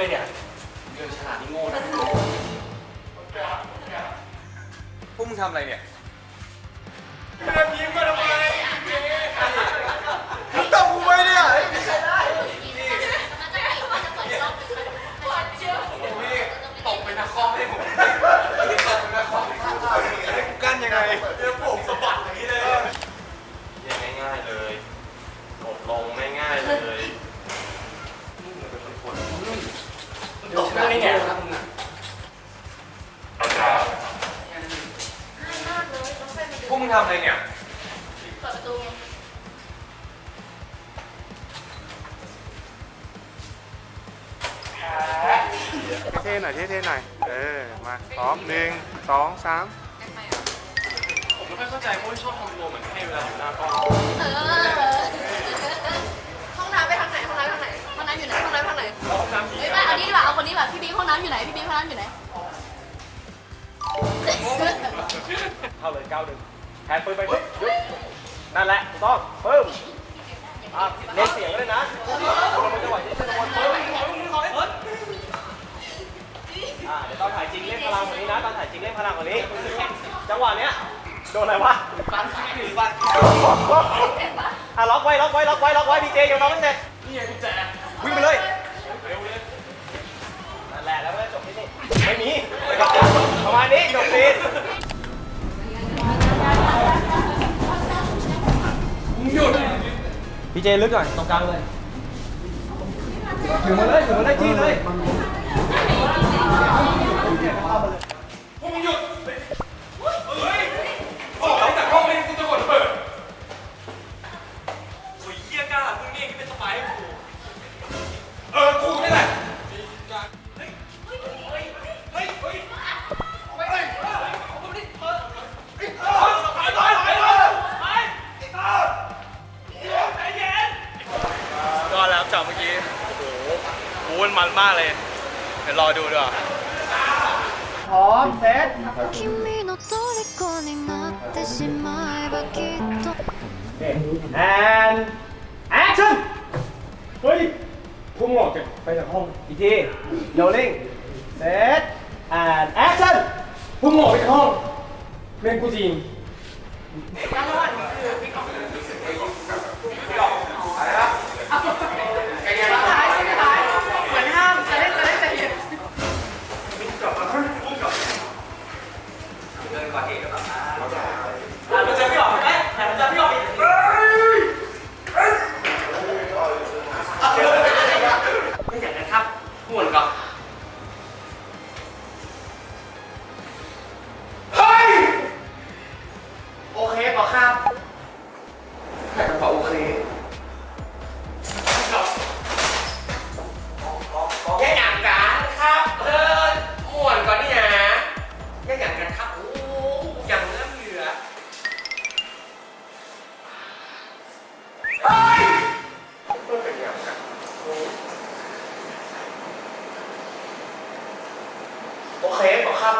ก่อนตกกูทำไมเนี่ยเดินฉลาดนี่โง่นะพวกมึงทำอะไรเนี่ยเพื่อนยิ้มมาทำไมตบกูไปเนี่ยตบเป็นนักคอมให้ผมตบเป็นนักคอมกั้นยังไงเดี๋ยวผม ทำอะไรเนี่ย เปิดประตูไงเท่ๆหน่อยเท่ๆหน่อย เออ มาพร้อมหนึ่งสองสามผมไม่ค่อยเข้าใจเพราะว่าชอบทำตัวเหมือนให้เวลาอยู่หน้ากล้องเออห้องน้ำไปทางไหนห้องน้ำทางไหนห้องน้ำอยู่ไหนห้องน้ำทางไหนห้องน้ำผีเฮ้ยไม่เอานี้ดีกว่าเอาคนนี้แบบพี่บิ๊กห้องน้ำอยู่ไหนพี่บิ๊กห้องน้ำอยู่ไหน เข้าเลยก้าวหนึ่งแท นปืนไปปุ๊บหยุดนั่นแหละถูกต้องปึ้มอะเน้นเสียงเลยนะเราเป็นจังหวะที่จะโดนปึ้มอ่าเดี๋ยวตอนถ่ายจริงเล่นพลังกว่านี้นะตอนถ่ายจริงเล่นพลังกว่านี้ จังหวะเนี้ยโดนอะไรวะฟันหรือฟันอะล็อกไว้ล็อกไว้ล็อกไว้ล็อกไว้ดีเจอย่าล็อกตั้งแต่นี่ไงกุญแจวิ่งไปเลยนั่นแหละแล้วก็จบที่นี่ไม่มีประมาณนี้จบซีน พี่เจลึกหน่อยตรงกลางเลยถึงมาเลยถึงมาเลยจี้เลย มันมันมากเลย เดี๋ยวรอดูดีกว่า พร้อมเซต 君の虜になってしまえばきっと and action เฮ้ยพุ่งออกจากไปจากห้อง อีกที rolling set and action พุ่งออกไปจากห้องเล่นกูจริง โอเคป่ครับแค่กระเป๋าโอเคแค่อย่างกันครับเออม่วนก่อนนี่นะแค่อย่างกันครับโอ้ยังเริ่มเหลือเฮ้ยมันเป็นอย่างกันโอเคป่ครับ